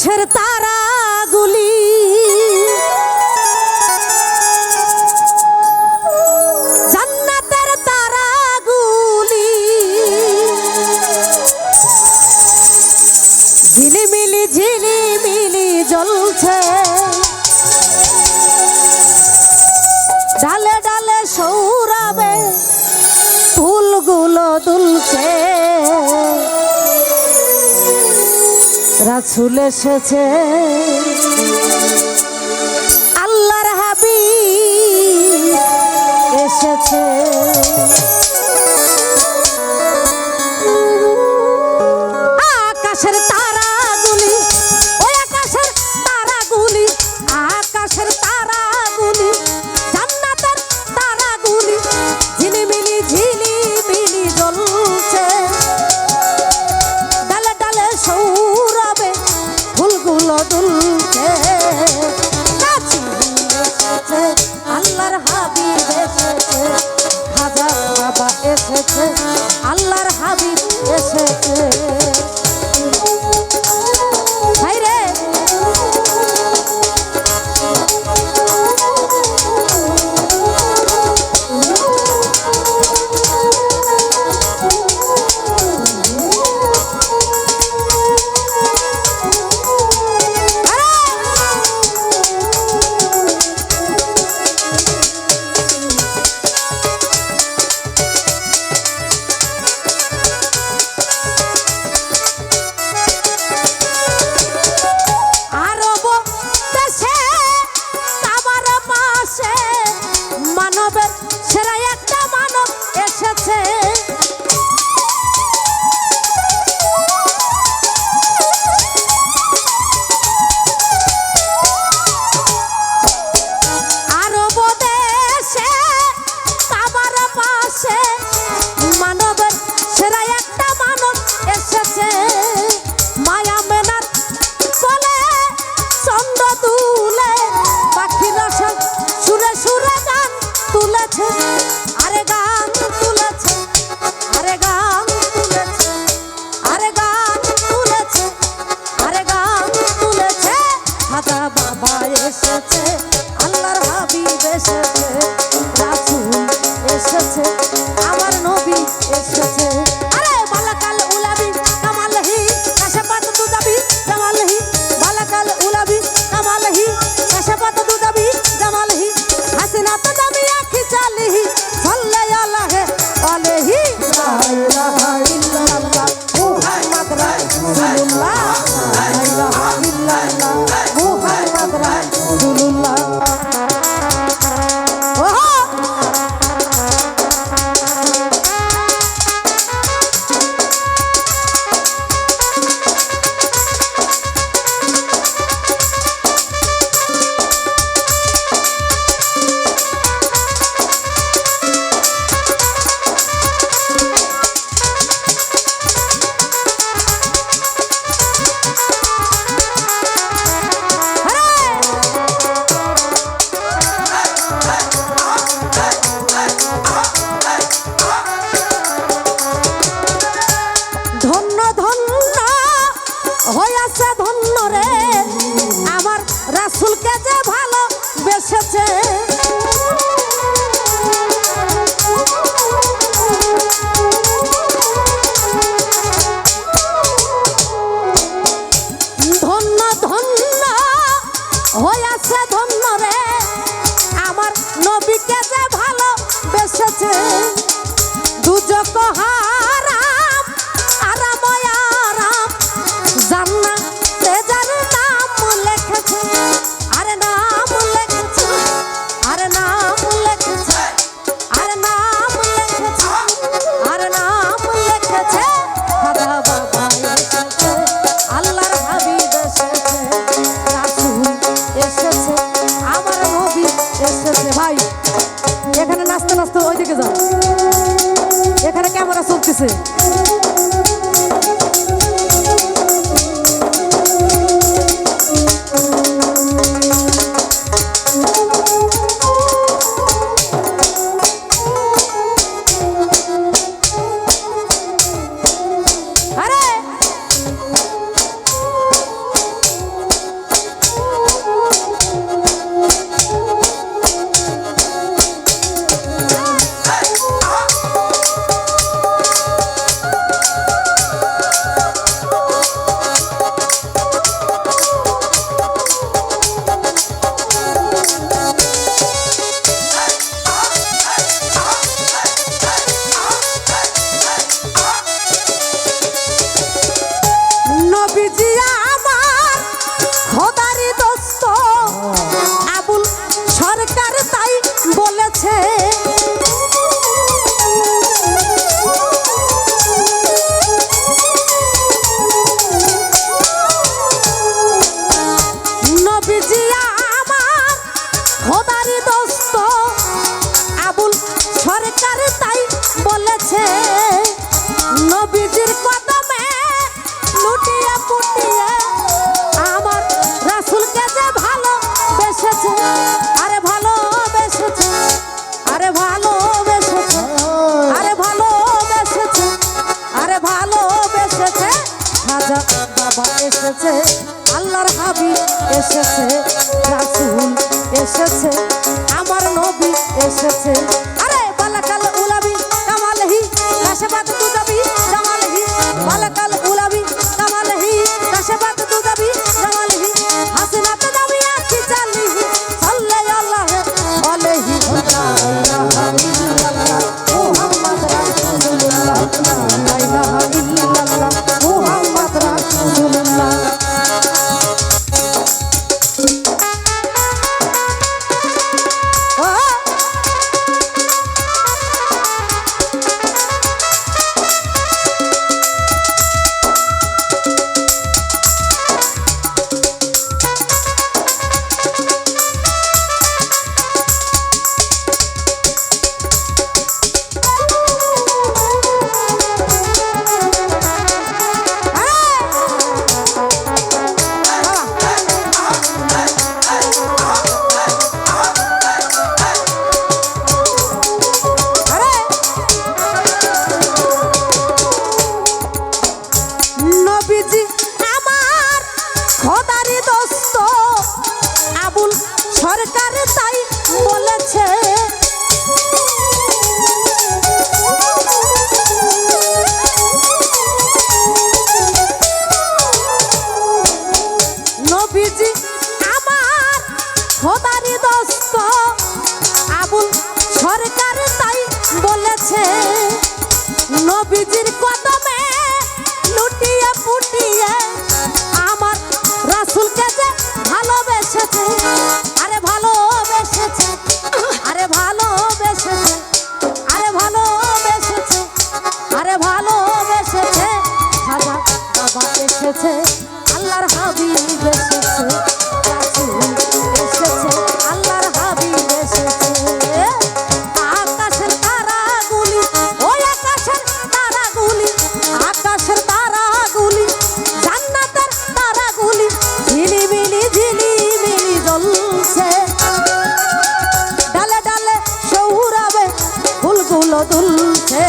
আকাশের তারাগুলি। জান্নাতের ডালে ডালে সৌরাবে ফুলগুলো তুলছে রাসুল এসেছে। রসুলকে যে ভালো বেসেছে। ধন্য ধন্য হয়েছে ধন্য রে, আমার যে ভালো বেসেছে। দুজক হারাম আরাম আরাম আছে। রাজা বাবা এসেছে আল্লাহর হাবি এসেছে রাসুল এসেছে আমার নবী এসেছে। আরে বালাকাল নবীজির কদমে লুটিয়ে পুটিয়ে আমার রাসুলকে যে ভালোবেসেছে, আরে ভালোবেসেছে আরে ভালোবেসেছে আরে ভালোবেসেছে আরে ভালোবেসেছে খাজা বাবা এসেছে। গাছে ডালে ডালে সৌরাবে ফুলগুলো দুলছে।